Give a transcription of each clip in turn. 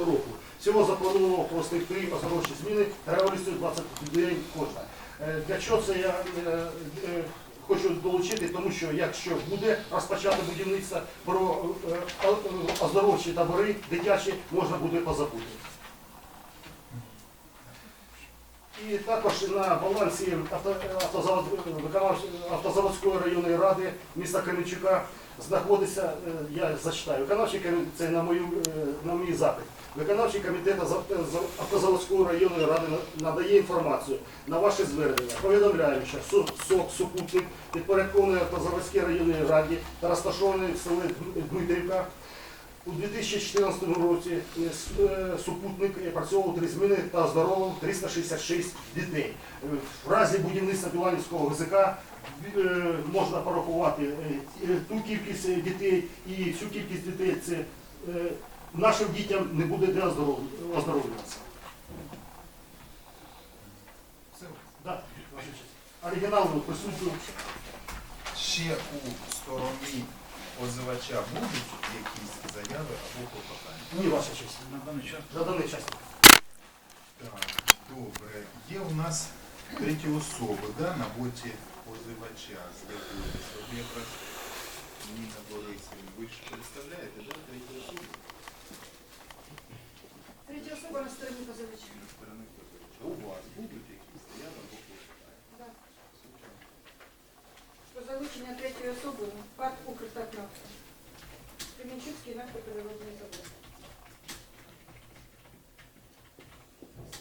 року. Всього заплановано провести три оздоровчі зміни тривалістю 20 день кожна. Е, Для чого це я е, е, хочу долучити, тому що якщо буде розпочати будівництво про оздоровчі табори дитячі, можна буде позабути. І також на балансі авто- автозавод- автозаводської районної ради міста Кременчука знаходиться, е, я зачитаю, виконавчий комітет, це на, мою, е, на мій запит. Виконавчий комітет автозаводської районної ради надає інформацію на ваше звернення. Повідомляю, що СОК «Супутник» підпорядкований автозаводській районній раді та розташований в селі Дмитрівка. У 2014 році е, супутник працював три зміни та оздоровив 366 дітей. Е, В разі будівництва Біланівського ГЗК е, можна порахувати ту кількість дітей і всю кількість дітей. Це нашим дітям не буде де оздоровлюватися. Оригінал присутній. Ще у стороні позивача будуть клопотання? Ні, ваша честь. На даний час За даний час. Так, добре. Є у нас треті особи, да, на боці позивача знаходяться. От якраз Ніна Борисівна, ви ж представляєте, да, третю особу Третя особа на стороні позивача. на сторони позивача. У вас будуть якісь заяви або клопотання? Да. Супер. Про залучення третьої особи ПАД «Укртатнафта». Кременчуцький нафтопереробний завод.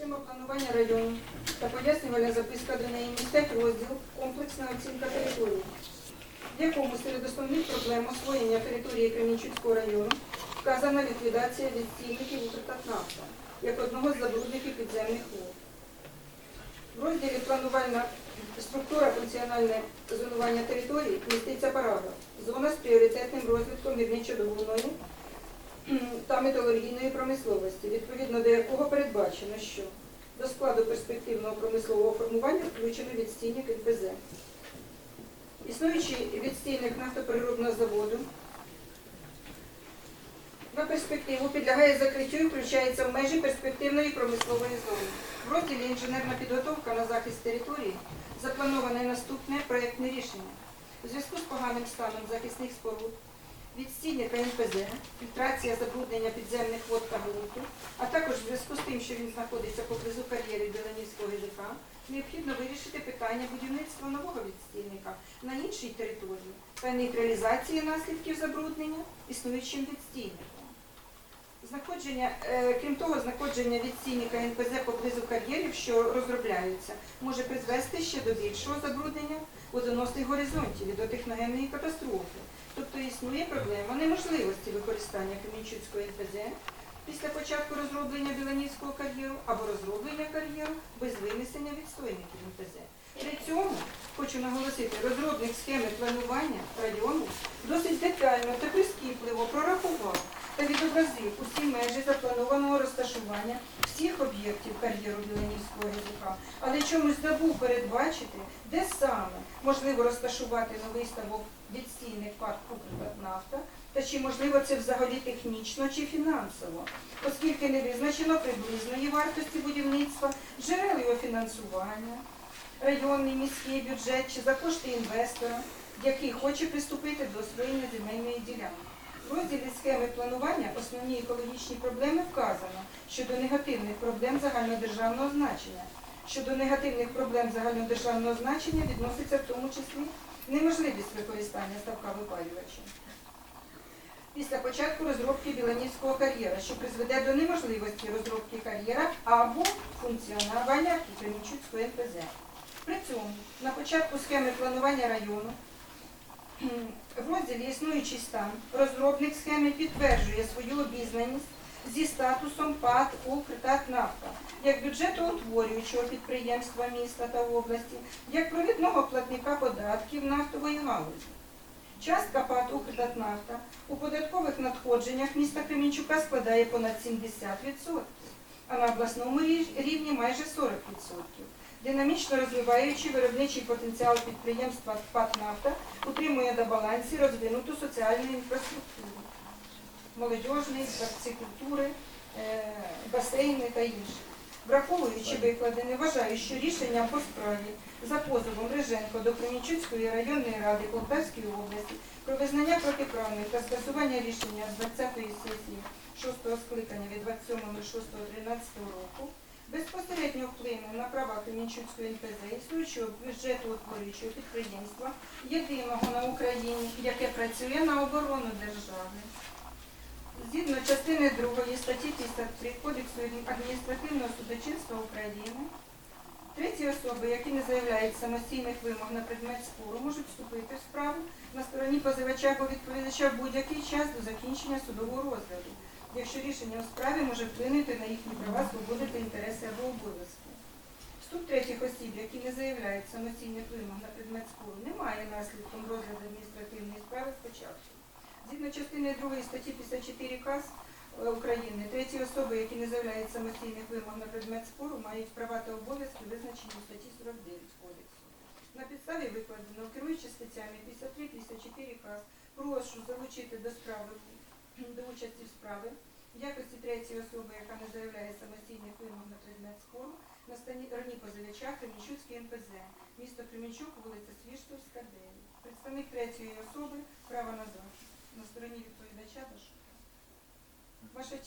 Система планування району та пояснювальна записка до неї містять розділ «Комплексна оцінка території», в якому серед основних проблем освоєння території Кременчуцького району вказана ліквідація відстійників «Укртатнафта» як одного з забрудників підземних вод. В розділі планувальна структура функціональне зонування території міститься параграф. Зона з пріоритетним розвитком та металургійної промисловості, відповідно до якого передбачено, що до складу перспективного промислового формування включено відстійник НПЗ. Існуючий відстійник нафтопереробного заводу на перспективу підлягає закриттю і включається в межі перспективної промислової зони. В розділі інженерна підготовка на захист території заплановане наступне проєктне рішення. У зв'язку з поганим станом захисних споруд, відстійника НПЗ, фільтрація забруднення підземних вод та ґрунту, а також в зв'язку з тим, що він знаходиться поблизу кар'єри Біланівського ГЗК, необхідно вирішити питання будівництва нового відстійника на іншій території та нейтралізації наслідків забруднення існуючим відстійником. Знаходження, е, крім того, знаходження відстійника НПЗ поблизу кар'єрів, що розробляються, може призвести ще до більшого забруднення водоносних горизонтів і до техногенної катастрофи. Тобто існує проблема неможливості використання Кремінчуцького НПЗ після початку розроблення Біланівського кар'єру або розроблення кар'єру без винесення відстойників НПЗ. При цьому хочу наголосити, розробник схеми планування району досить детально та прискіпливо прорахував відобразив усі межі запланованого розташування всіх об'єктів кар'єру Біланівського ГЗК, але чомусь забув передбачити, де саме можливо розташувати новий ставок відстійних парк «Укртатнафта» та чи можливо це взагалі технічно чи фінансово, оскільки не визначено приблизної вартості будівництва, джерел його фінансування, районний міський бюджет чи за кошти інвестора, який хоче приступити до освоєння земельної ділянки. В розділі схеми планування основні екологічні проблеми вказано щодо негативних проблем загальнодержавного значення. Щодо негативних проблем загальнодержавного значення відноситься в тому числі неможливість використання ставка випалювача. Після початку розробки Біланівського кар'єра, що призведе до неможливості розробки кар'єра або функціонування Кремінчуцького НПЗ. При цьому на початку схеми планування району в розділі існуючий стан розробник схеми підтверджує свою обізнаність зі статусом ПАД «Укртатнафта» як бюджетоутворюючого підприємства міста та області, як провідного платника податків нафтової галузі. Частка ПАД «Укртатнафта» у податкових надходженнях міста Кремінчука складає понад 70%, а на обласному рівні майже 40%. Динамічно розвиваючи виробничий потенціал підприємства ПАТ «Нафта» утримує на балансі розвинуту соціальну інфраструктуру, молодіжний, дворці культури, е, басейни та інше. Враховуючи викладене, вважаю, що рішення по справі за позовом Риженко до Кременчуцької районної ради Полтавської області про визнання протиправним та скасування рішення з 20-ї сесії 6-го скликання від 27.06.13 року безпосередньо вплине на права Кременчуцької НПЗ існуючого бюджетоутворюючого підприємства єдиного на Україні, яке працює на оборону держави. Згідно частини 2 статті 53 Кодексу адміністративного судочинства України, треті особи, які не заявляють самостійних вимог на предмет спору, можуть вступити в справу на стороні позивача або відповідача в будь-який час до закінчення судового розгляду, якщо рішення у справі може вплинути на їхні права, свободи та інтереси або обов'язки. Вступ третіх осіб, які не заявляють самостійних вимог на предмет спору, не має наслідком розгляду адміністративної справи спочатку. Згідно частини 2 статті 54 КАС е, України, треті особи, які не заявляють самостійних вимог на предмет спору, мають права та обов'язки, визначені у статті 49 Кодексу. На підставі викладеного, керуючи статтями 53-54 КАС, прошу залучити до справи до участі в справи в якості третьої особи, яка не заявляє самостійних вимог на предмет спору, на стороні позивача Кремінчуцький НПЗ, місто Кремінчук, вулиця Свіштовська, 9. Представник третьої особи, право на захист. На стороні відповідача. Ваша